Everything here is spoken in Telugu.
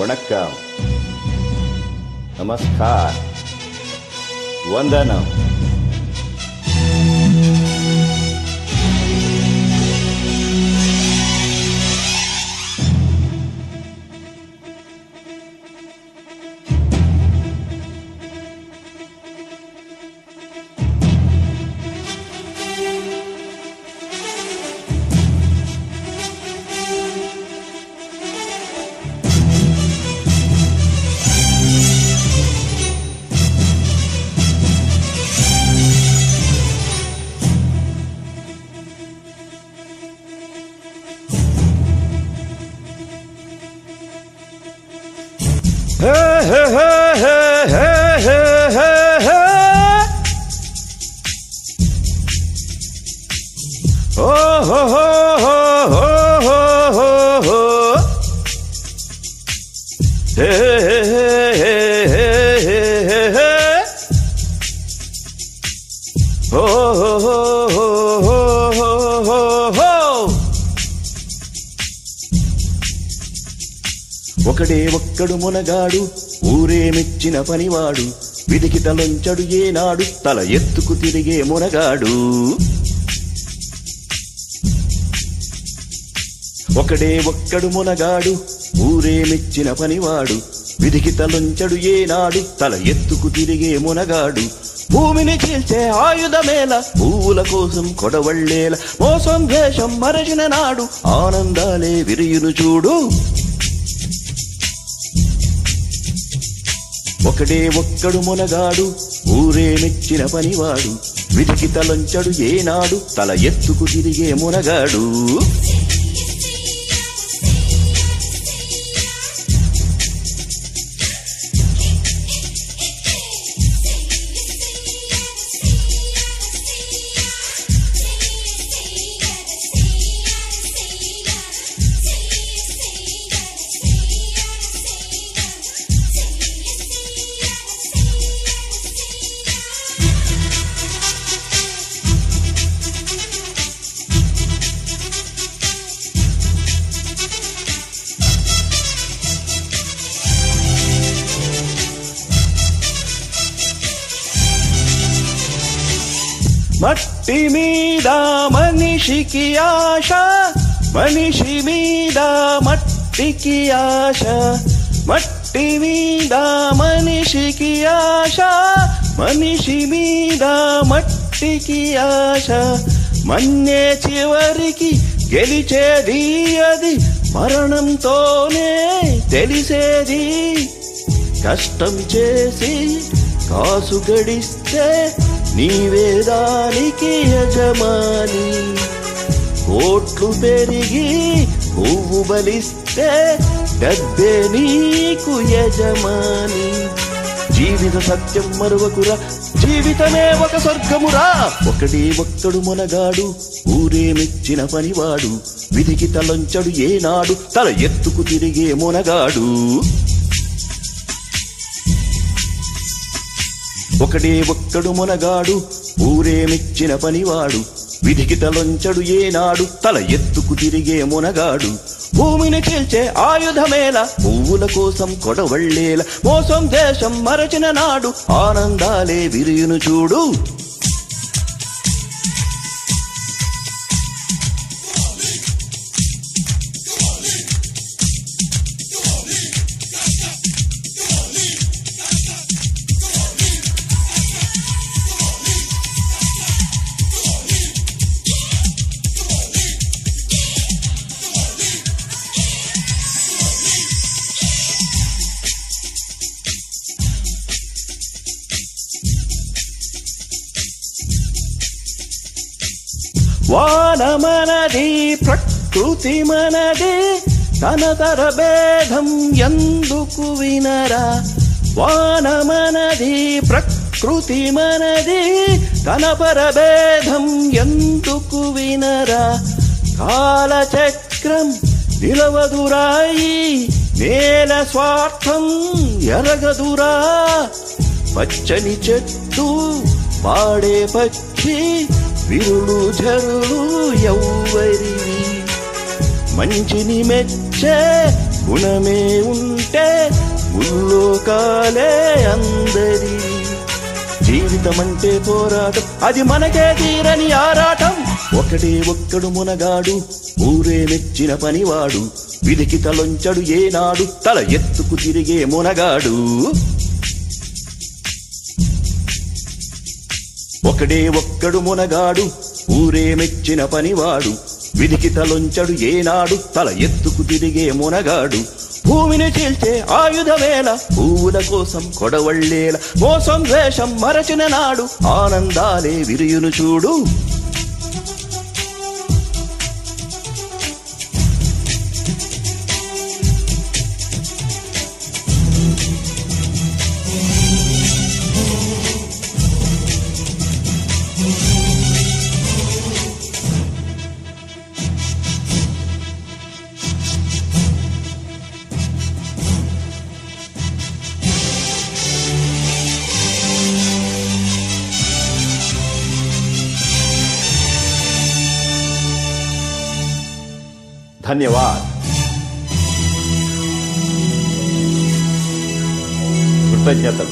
வணக்கம். நமஸ்கார். வந்தனம். Hey, hey, hey, hey, hey, hey, hey, hey. Oh, oh, oh, oh, oh, oh, oh. Hey, hey, hey. ఒకడే ఒక్కడు మునగాడు ఊరే మెచ్చిన పనివాడు విధికి తలొంచడు ఏనాడు తల ఎత్తుకు తిరిగే మునగాడు. ఒకడే ఒక్కడు మునగాడు ఊరే మెచ్చిన పనివాడు విధికి తలొంచడు ఏనాడు తల ఎత్తుకు తిరిగే మునగాడు. భూమిని చీల్చే ఆయుధమేల పువ్వుల కోసం కొడవళ్ళేల మోసం ద్వేషం మరచిన నాడు ఆనందాలే విరియును చూడు. ఒకడే ఒక్కడు మునగాడు ఊరే మెచ్చిన పనివాడు. విధికి తలంచడు ఏనాడు తల ఎత్తుకు తిరిగే మునగాడు. మట్టి మీద మనిషికి ఆశ మనిషి మీద మట్టికి ఆశ మట్టి మీద మనిషికి ఆశ మనిషి మీద మట్టికి ఆశ. మన్నే చివరికి గెలిచేది అది మరణంతోనే తెలిసేది. కష్టం చేసి కాసు గడిస్తే నీవే దానికి యజమాని. కోట్లు పెరిగి నువ్వు బలిస్తే డబ్బే నీకు యజమాని. జీవిత సత్యం మరువకురా జీవితమే ఒక స్వర్గమురా. ఒకటి ఒక్కడు మొనగాడు ఊరే మెచ్చిన పనివాడు. విధికి తలంచడు ఏనాడు తల ఎత్తుకు తిరిగే మొనగాడు. ఒకడే ఒక్కడు మునగాడు ఊరే మెచ్చిన పనివాడు విధికి తలొంచడు ఏనాడు తల ఎత్తుకు తిరిగే మునగాడు. భూమిని చీల్చే ఆయుధమేల పువ్వుల కోసం కొడవళ్ళేల మోసం దేశం మరచిన నాడు ఆనందాలే విరియును చూడు. వాన మనది ప్రకృతి మనది తనతర భేదం ఎందుకు వినరా? వాన మనది ప్రకృతి మనది తన పరభేదం ఎందుకు వినరా? కాలచక్రం నిలవదురాయి నేల స్వార్థం ఎరగదురా. పచ్చని చెట్టు పాడే పక్షి విరుడు ఝరులు ఎవ్వరివి? మంచిని మెచ్చే గుణమే ఉంటే ముల్లోకాలే అందరి జీవితమంటే పోరాటం అది మనకే తీరని ఆరాటం. ఒకటే ఒక్కడు మునగాడు ఊరే మెచ్చిన పనివాడు. విధికి తలొంచడు ఏనాడు తల ఎత్తుకు తిరిగే మునగాడు. ఒకడే ఒక్కడు మునగాడు ఊరే మెచ్చిన పనివాడు. విధికి తలొంచడు ఏనాడు తల ఎత్తుకు తిరిగే మునగాడు. భూమిని చీల్చే ఆయుధమేల పువ్వుల కోసం కొడవళ్ళేల మోసం వేషం మరచిన నాడు ఆనందాలే విరియును చూడు. धन्यवाद। कृतज्ञता